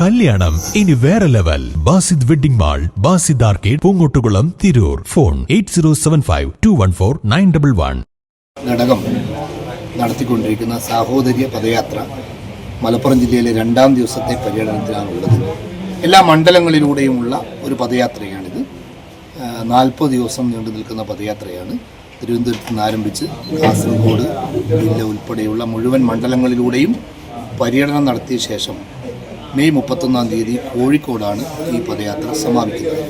കല്യാണം. ഇനി വേറെ level. Basid wedding mall Basid arcade Poongottukulam Tirur. Phone eight zero seven five two one four nine double one. ഘടകം നടത്തിക്കൊണ്ടിരിക്കുന്ന സാഹോദര്യ പദയാത്ര മലപ്പുറം ജില്ലയിലെ രണ്ടാം ദിവസത്തെ പര്യടനത്തിലാണുള്ളത് എല്ലാ മണ്ഡലങ്ങളിലൂടെയുമുള്ള ഒരു പദയാത്രയാണിത്. നാൽപ്പത് ദിവസം നീണ്ടു നിൽക്കുന്ന പദയാത്രയാണ്. തിരുവനന്തപുരത്ത് നിന്ന് ആരംഭിച്ച് കാസർഗോഡ് ജില്ല ഉൾപ്പെടെയുള്ള മുഴുവൻ മണ്ഡലങ്ങളിലൂടെയും പര്യടനം നടത്തിയ ശേഷം മെയ് മുപ്പത്തൊന്നാം തീയതി കോഴിക്കോടാണ് ഈ പദയാത്ര സമാപിക്കുന്നത്.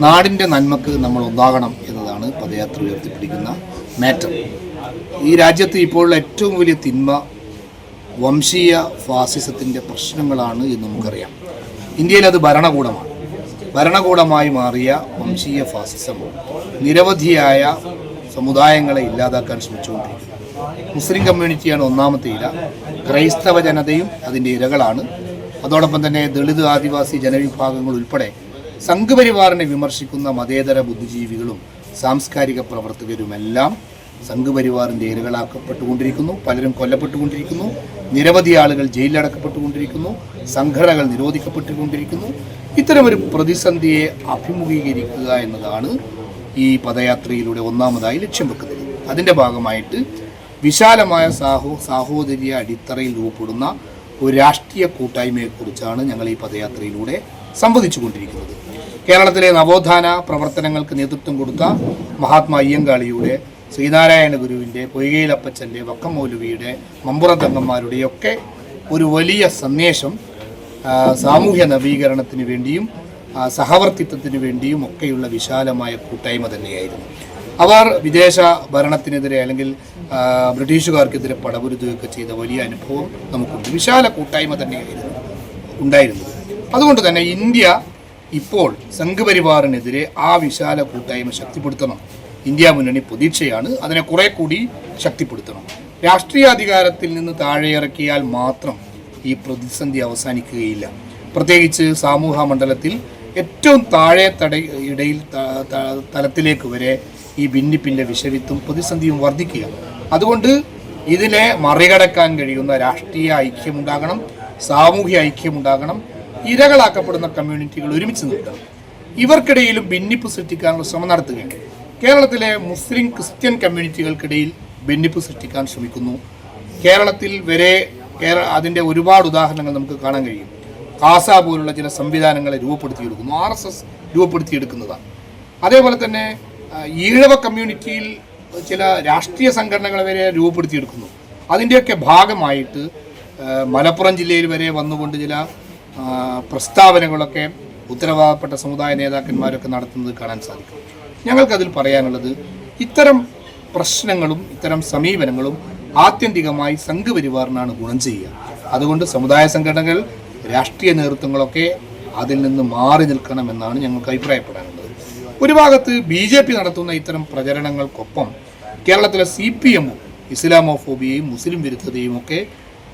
നാടിന്റെ നന്മക്ക് നമ്മൾ ഒന്നാകണം എന്നതാണ് പദയാത്ര ഉയർത്തിപ്പിടിക്കുന്ന മാറ്റർ ഈ രാജ്യത്ത് ഇപ്പോഴുള്ള ഏറ്റവും വലിയ തിന്മ വംശീയ ഫാസിസത്തിന്റെ പ്രശ്നങ്ങളാണ് എന്ന് നമുക്കറിയാം. ഇന്ത്യയിൽ അത് ഭരണകൂടമാണ്. ഭരണകൂടമായി മാറിയ വംശീയ ഫാസിസം നിരവധിയായ സമുദായങ്ങളെ ഇല്ലാതാക്കാൻ ശ്രമിച്ചുകൊണ്ടിരിക്കുന്നു. മുസ്ലിം കമ്മ്യൂണിറ്റിയാണ് ഒന്നാമത്തെ ഇല ക്രൈസ്തവ ജനതയും അതിന്റെ ഇരകളാണ് അതോടൊപ്പം തന്നെ ദളിത് ആദിവാസി ജനവിഭാഗങ്ങൾ ഉൾപ്പെടെ സംഘപരിവാറിനെ വിമർശിക്കുന്ന മതേതര ബുദ്ധിജീവികളും സാംസ്കാരിക പ്രവർത്തകരുമെല്ലാം സംഘപരിവാറിന്റെ ഇരകളാക്കപ്പെട്ടുകൊണ്ടിരിക്കുന്നു പലരും കൊല്ലപ്പെട്ടുകൊണ്ടിരിക്കുന്നു നിരവധി ആളുകൾ ജയിലിലടക്കപ്പെട്ടുകൊണ്ടിരിക്കുന്നു സംഘടനകൾ നിരോധിക്കപ്പെട്ടുകൊണ്ടിരിക്കുന്നു. ഇത്തരമൊരു പ്രതിസന്ധിയെ അഭിമുഖീകരിക്കുക എന്നതാണ് ഈ പദയാത്രയിലൂടെ ഒന്നാമതായി ലക്ഷ്യം വെക്കുന്നത്. അതിന്റെ ഭാഗമായിട്ട് വിശാലമായ സാഹോ സാഹോദര്യ അടിത്തറയിൽ രൂപപ്പെടുന്ന ഒരു രാഷ്ട്രീയ കൂട്ടായ്മയെക്കുറിച്ചാണ് ഞങ്ങൾ ഈ പദയാത്രയിലൂടെ സംവദിച്ചു കൊണ്ടിരിക്കുന്നത് കേരളത്തിലെ നവോത്ഥാന പ്രവർത്തനങ്ങൾക്ക് നേതൃത്വം കൊടുത്ത മഹാത്മാ അയ്യങ്കാളിയുടെ ശ്രീനാരായണ ഗുരുവിന്റെ പൊയ്കയിലപ്പച്ചന്റെ വക്കം മൗലവിയുടെ മമ്പുറത്തങ്ങന്മാരുടെയൊക്കെ ഒരു വലിയ സന്ദേശം സാമൂഹ്യ നവീകരണത്തിന് വേണ്ടിയും സഹവർത്തിത്വത്തിന് വേണ്ടിയും ഒക്കെയുള്ള വിശാലമായ കൂട്ടായ്മ തന്നെയായിരുന്നു. അവർ വിദേശ ഭരണത്തിനെതിരെ അല്ലെങ്കിൽ ബ്രിട്ടീഷുകാർക്കെതിരെ പടപുരുതുകയൊക്കെ ചെയ്ത വലിയ അനുഭവം നമുക്കുണ്ട്. വിശാല കൂട്ടായ്മ തന്നെയായിരുന്നു ഉണ്ടായിരുന്നത്. അതുകൊണ്ട് തന്നെ ഇന്ത്യ ഇപ്പോൾ സംഘപരിവാറിനെതിരെ ആ വിശാല കൂട്ടായ്മ ശക്തിപ്പെടുത്തണം. ഇന്ത്യ മുന്നണി പ്രതീക്ഷയാണ്. അതിനെ കുറെ കൂടി ശക്തിപ്പെടുത്തണം. രാഷ്ട്രീയ അധികാരത്തിൽ നിന്ന് താഴെയിറക്കിയാൽ മാത്രം ഈ പ്രതിസന്ധി അവസാനിക്കുകയില്ല. പ്രത്യേകിച്ച് സാമൂഹ്യ മണ്ഡലത്തിൽ ഏറ്റവും താഴെ തട ഇടയിൽ തലത്തിലേക്ക് വരെ ഈ ഭിന്നിപ്പിന്റെ വിഷവിത്തും പ്രതിസന്ധിയും വർദ്ധിക്കുക അതുകൊണ്ട് ഇതിനെ മറികടക്കാൻ കഴിയുന്ന രാഷ്ട്രീയ ഐക്യമുണ്ടാകണം സാമൂഹ്യ ഐക്യമുണ്ടാകണം ഇരകളാക്കപ്പെടുന്ന കമ്മ്യൂണിറ്റികൾ ഒരുമിച്ച് നിൽക്കണം ഇവർക്കിടയിലും ഭിന്നിപ്പ് സൃഷ്ടിക്കാനുള്ള ശ്രമം നടത്തുകയാണ്. കേരളത്തിലെ മുസ്ലിം ക്രിസ്ത്യൻ കമ്മ്യൂണിറ്റികൾക്കിടയിൽ ഭിന്നിപ്പ് സൃഷ്ടിക്കാൻ ശ്രമിക്കുന്നു. കേരളത്തിൽ വരെ അതിന്റെ ഒരുപാട് ഉദാഹരണങ്ങൾ നമുക്ക് കാണാൻ കഴിയും. കാസ പോലുള്ള ചില സംവിധാനങ്ങളെ രൂപപ്പെടുത്തിയെടുക്കുന്നു ആർ എസ് എസ് രൂപപ്പെടുത്തിയെടുക്കുന്നതാണ്. അതേപോലെ തന്നെ ഈഴവ കമ്മ്യൂണിറ്റിയിൽ ചില രാഷ്ട്രീയ സംഘടനകൾ വരെ രൂപപ്പെടുത്തിയെടുക്കുന്നു. അതിന്റെയൊക്കെ ഭാഗമായിട്ട് മലപ്പുറം ജില്ലയിൽ വരെ വന്നുകൊണ്ട് ചില പ്രസ്താവനകളൊക്കെ ഉത്തരവാദപ്പെട്ട സമുദായ നേതാക്കന്മാരൊക്കെ നടത്തുന്നത് കാണാൻ സാധിക്കും. ഞങ്ങൾക്കതിൽ പറയാനുള്ളത് ഇത്തരം പ്രശ്നങ്ങളും ഇത്തരം സമീപനങ്ങളും ആത്യന്തികമായി സംഘപരിവാറിനാണ് ഗുണം ചെയ്യുക. അതുകൊണ്ട് സമുദായ സംഘടനകൾ രാഷ്ട്രീയ നേതൃത്വങ്ങളൊക്കെ അതിൽ നിന്ന് മാറി നിൽക്കണമെന്നാണ് ഞങ്ങൾക്ക് അഭിപ്രായപ്പെടാനുള്ളത്. ഒരു ഭാഗത്ത് ബി ജെ പി നടത്തുന്ന ഇത്തരം പ്രചരണങ്ങൾക്കൊപ്പം കേരളത്തിലെ സി പി എമ്മും ഇസ്ലാമോഫോബിയയും മുസ്ലിം വിരുദ്ധതയും ഒക്കെ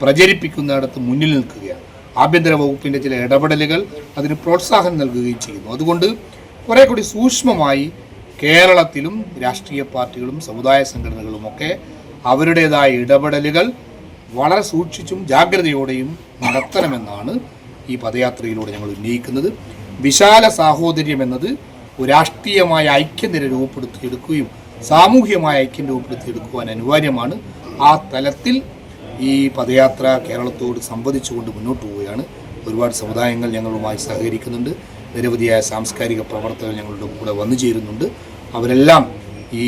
പ്രചരിപ്പിക്കുന്നിടത്ത് മുന്നിൽ നിൽക്കുകയാണ്. ആഭ്യന്തര വകുപ്പിന്റെ ചില ഇടപെടലുകൾ അതിന് പ്രോത്സാഹനം നൽകുകയും ചെയ്യുന്നു. അതുകൊണ്ട് കുറേ കൂടി സൂക്ഷ്മമായി കേരളത്തിലും രാഷ്ട്രീയ പാർട്ടികളും സമുദായ സംഘടനകളുമൊക്കെ അവരുടേതായ ഇടപെടലുകൾ വളരെ സൂക്ഷിച്ചും ജാഗ്രതയോടെയും നടത്തണമെന്നാണ് ഈ പദയാത്രയിലൂടെ ഞങ്ങൾ ഉന്നയിക്കുന്നത്. വിശാല സാഹോദര്യം എന്നത് രാഷ്ട്രീയമായ ഐക്യനിര രൂപപ്പെടുത്തിയെടുക്കുകയും സാമൂഹ്യമായ ഐക്യം രൂപപ്പെടുത്തിയെടുക്കുവാൻ അനിവാര്യമാണ്. ആ തലത്തിൽ ഈ പദയാത്ര കേരളത്തോട് സംവദിച്ചുകൊണ്ട് മുന്നോട്ട് പോവുകയാണ്. ഒരുപാട് സമുദായങ്ങൾ ഞങ്ങളുമായി സഹകരിക്കുന്നുണ്ട്. നിരവധിയായ സാംസ്കാരിക പ്രവർത്തകർ ഞങ്ങളുടെ കൂടെ വന്നു ചേരുന്നുണ്ട്. അവരെല്ലാം ഈ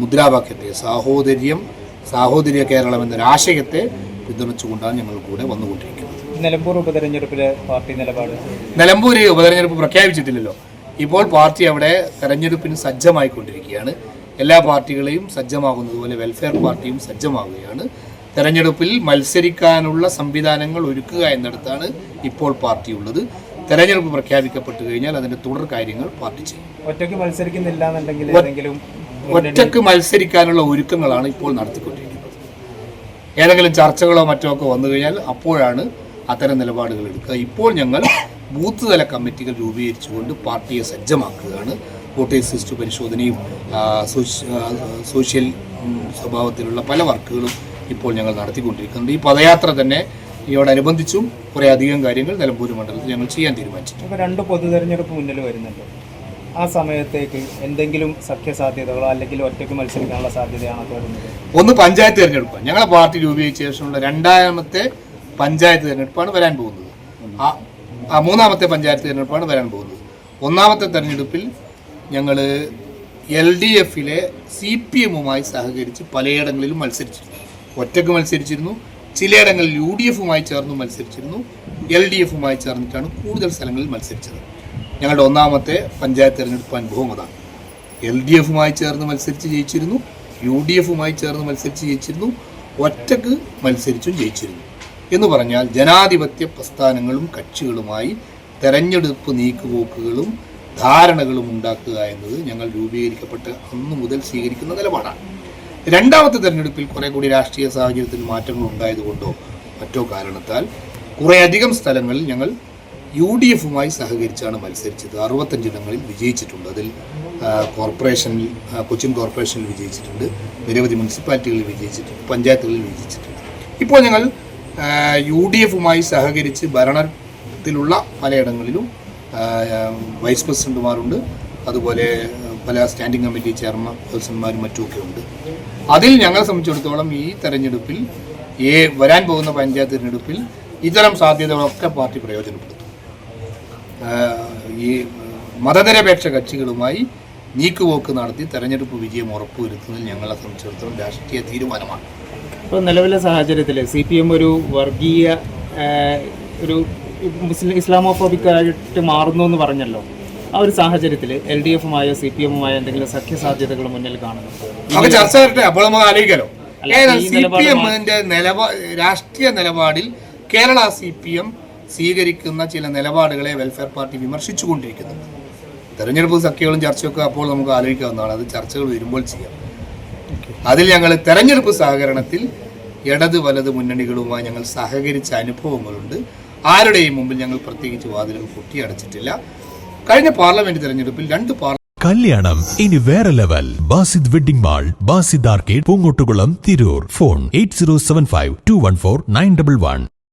മുദ്രാവാക്യത്തെ സാഹോദര്യം സാഹോദര്യ കേരളം എന്നൊരാശയത്തെ പിന്തുണച്ചുകൊണ്ടാണ് ഞങ്ങൾ കൂടെ വന്നുകൊണ്ടിരിക്കുന്നത്. നിലമ്പൂർ ഉപതെരഞ്ഞെടുപ്പിലെ പാർട്ടി നിലപാട്? നിലമ്പൂർ ഉപതെരഞ്ഞെടുപ്പ് പ്രഖ്യാപിച്ചിട്ടില്ലല്ലോ. ഇപ്പോൾ പാർട്ടി അവിടെ തെരഞ്ഞെടുപ്പിന് സജ്ജമായിക്കൊണ്ടിരിക്കുകയാണ്. എല്ലാ പാർട്ടികളെയും സജ്ജമാകുന്നതുപോലെ വെൽഫെയർ പാർട്ടിയും സജ്ജമാവുകയാണ്. തെരഞ്ഞെടുപ്പിൽ മത്സരിക്കാനുള്ള സംവിധാനങ്ങൾ ഒരുക്കുക എന്നിടത്താണ് ഇപ്പോൾ പാർട്ടി ഉള്ളത് തെരഞ്ഞെടുപ്പ് പ്രഖ്യാപിക്കപ്പെട്ടു കഴിഞ്ഞാൽ അതിന്റെ തുടർ കാര്യങ്ങൾ പാർട്ടി ചെയ്യും. ഒറ്റയ്ക്ക് മത്സരിക്കുന്നില്ല എന്നുണ്ടെങ്കിൽ ഒറ്റയ്ക്ക് മത്സരിക്കാനുള്ള ഒരുക്കങ്ങളാണ് ഇപ്പോൾ നടത്തിക്കൊണ്ടിരിക്കുന്നത്. ഏതെങ്കിലും ചർച്ചകളോ മറ്റോ ഒക്കെ വന്നു കഴിഞ്ഞാൽ അപ്പോഴാണ് അത്തരം നിലപാടുകൾ എടുക്കുക. ഇപ്പോൾ ഞങ്ങൾ ബൂത്ത് തല കമ്മിറ്റികൾ രൂപീകരിച്ചുകൊണ്ട് പാർട്ടിയെ സജ്ജമാക്കുകയാണ്. വോട്ടേഴ്സ് ലിസ്റ്റ് പരിശോധനയും സോഷ്യൽ സ്വഭാവത്തിലുള്ള പല വർക്കുകളും ഇപ്പോൾ ഞങ്ങൾ നടത്തിക്കൊണ്ടിരിക്കുന്നുണ്ട്. ഈ പദയാത്ര തന്നെ ഇയോടനുബന്ധിച്ചും കുറേ അധികം കാര്യങ്ങൾ നിലമ്പൂർ മണ്ഡലത്തിൽ ഞങ്ങൾ ചെയ്യാൻ തീരുമാനിച്ചിട്ടുണ്ട്. ഇപ്പോൾ രണ്ട് പൊതു തെരഞ്ഞെടുപ്പ് മുന്നിൽ വരുന്നുണ്ട്. ആ സമയത്തേക്ക് എന്തെങ്കിലും സഖ്യസാധ്യതകളോ അല്ലെങ്കിൽ ഒറ്റയ്ക്ക് മത്സരിക്കാനുള്ള സാധ്യതയാണോ വരുന്നത് ഒന്ന് പഞ്ചായത്ത് തിരഞ്ഞെടുപ്പ് ഞങ്ങളെ പാർട്ടി രൂപീകരിച്ച ശേഷമുള്ള രണ്ടാമത്തെ പഞ്ചായത്ത് തിരഞ്ഞെടുപ്പാണ് വരാൻ പോകുന്നത്. ആ ആ മൂന്നാമത്തെ പഞ്ചായത്ത് തിരഞ്ഞെടുപ്പാണ് വരാൻ പോകുന്നത്. ഒന്നാമത്തെ തെരഞ്ഞെടുപ്പിൽ ഞങ്ങൾ എൽ ഡി എഫിലെ സി പി എമ്മുമായി സഹകരിച്ച് പലയിടങ്ങളിലും മത്സരിച്ചിരുന്നു. ഒറ്റയ്ക്ക് മത്സരിച്ചിരുന്നു ചിലയിടങ്ങളിൽ യു ഡി എഫുമായി ചേർന്ന് മത്സരിച്ചിരുന്നു എൽ ഡി എഫുമായി ചേർന്നിട്ടാണ് കൂടുതൽ സ്ഥലങ്ങളിൽ മത്സരിച്ചത്. ഞങ്ങളുടെ ഒന്നാമത്തെ പഞ്ചായത്ത് തിരഞ്ഞെടുപ്പ് അനുഭവം അതാണ്. എൽ ഡി എഫുമായി ചേർന്ന് മത്സരിച്ച് ജയിച്ചിരുന്നു യു ഡി എഫുമായി ചേർന്ന് മത്സരിച്ച് ജയിച്ചിരുന്നു ഒറ്റയ്ക്ക് മത്സരിച്ചും ജയിച്ചിരുന്നു. എന്ന് പറഞ്ഞാൽ ജനാധിപത്യ പ്രസ്ഥാനങ്ങളും കക്ഷികളുമായി തെരഞ്ഞെടുപ്പ് നീക്കുപോക്കുകളും ധാരണകളും ഉണ്ടാക്കുക എന്നത് ഞങ്ങൾ രൂപീകരിക്കപ്പെട്ട് അന്നു മുതൽ സ്വീകരിക്കുന്ന നിലപാടാണ്. രണ്ടാമത്തെ തെരഞ്ഞെടുപ്പിൽ കുറെ കൂടി രാഷ്ട്രീയ സാഹചര്യത്തിൽ മാറ്റങ്ങൾ ഉണ്ടായതുകൊണ്ടോ മറ്റോ കാരണത്താൽ കുറേയധികം സ്ഥലങ്ങളിൽ ഞങ്ങൾ യു ഡി എഫുമായി സഹകരിച്ചാണ് മത്സരിച്ചത്. അറുപത്തഞ്ചിടങ്ങളിൽ വിജയിച്ചിട്ടുണ്ട്. അതിൽ കോർപ്പറേഷനിൽ കൊച്ചിൻ കോർപ്പറേഷനിൽ വിജയിച്ചിട്ടുണ്ട്. നിരവധി മുനിസിപ്പാലിറ്റികളിൽ വിജയിച്ചിട്ടുണ്ട്. പഞ്ചായത്തുകളിൽ വിജയിച്ചിട്ടുണ്ട്. ഇപ്പോൾ ഞങ്ങൾ യു ഡി എഫുമായി സഹകരിച്ച് ഭരണത്തിലുള്ള പലയിടങ്ങളിലും വൈസ് പ്രസിഡന്റുമാരുണ്ട്. അതുപോലെ പല സ്റ്റാൻഡിംഗ് കമ്മിറ്റി ചെയർമാൻ പേഴ്സൺമാരും മറ്റുമൊക്കെ ഉണ്ട്. അതിൽ ഞങ്ങളെ സംബന്ധിച്ചിടത്തോളം ഈ തെരഞ്ഞെടുപ്പിൽ ഏ വരാൻ പോകുന്ന പഞ്ചായത്ത് തിരഞ്ഞെടുപ്പിൽ ഇത്തരം സാധ്യതകളൊക്കെ പാർട്ടി പ്രയോജനപ്പെടുത്തും. ഈ മതനിരപേക്ഷ കക്ഷികളുമായി നീക്കുപോക്ക് നടത്തി തെരഞ്ഞെടുപ്പ് വിജയം ഉറപ്പുവരുത്തുന്നതിൽ ഞങ്ങളെ സംബന്ധിച്ചിടത്തോളം രാഷ്ട്രീയ തീരുമാനമാണ്. ഇപ്പോൾ നിലവിലെ സാഹചര്യത്തിൽ സി പി എം ഒരു വർഗീയ ഒരു മുസ്ലിം ഇസ്ലാമോഫോബിക് ആയിട്ട് മാറുന്നു എന്ന് പറഞ്ഞല്ലോ. ആ ഒരു സാഹചര്യത്തിൽ എൽ ഡി എഫുമായോ സി പി എമ്മുമായോ എന്തെങ്കിലും സഖ്യസാധ്യതകൾ മുന്നിൽ കാണുന്നു. നമുക്ക് ചർച്ച വരട്ടെ. അപ്പോൾ നമുക്ക് ആലോചിക്കാലോ. അല്ല, ഏതായാലും ഈ സി പി എമ്മിന്റെ നിലപാ രാഷ്ട്രീയ നിലപാടിൽ കേരള സി പി എം സ്വീകരിക്കുന്ന ചില നിലപാടുകളെ വെൽഫെയർ പാർട്ടി വിമർശിച്ചുകൊണ്ടിരിക്കുന്നുണ്ട്. തെരഞ്ഞെടുപ്പ് സഖ്യകളും ചർച്ചയൊക്കെ അപ്പോൾ നമുക്ക് ആലോചിക്കാവുന്നതാണ്. അത് ചർച്ചകൾ വരുമ്പോൾ ചെയ്യാം. അതിൽ ഞങ്ങൾ തെരഞ്ഞെടുപ്പ് സഹകരണത്തിൽ ഇടത് വലത് മുന്നണികളുമായി ഞങ്ങൾ സഹകരിച്ച അനുഭവങ്ങളുണ്ട്. ആരുടെയും മുമ്പിൽ ഞങ്ങൾ പ്രത്യേകിച്ച് വാതിലുകൾ പൊട്ടിയടച്ചിട്ടില്ല. കഴിഞ്ഞ പാർലമെന്റ് തെരഞ്ഞെടുപ്പിൽ രണ്ട് കല്യാണം ഇനി വേറെ level. Basid wedding mall Basid arcade Poongottukulam Tirur. Phone eight zero seven five two one four nine double one.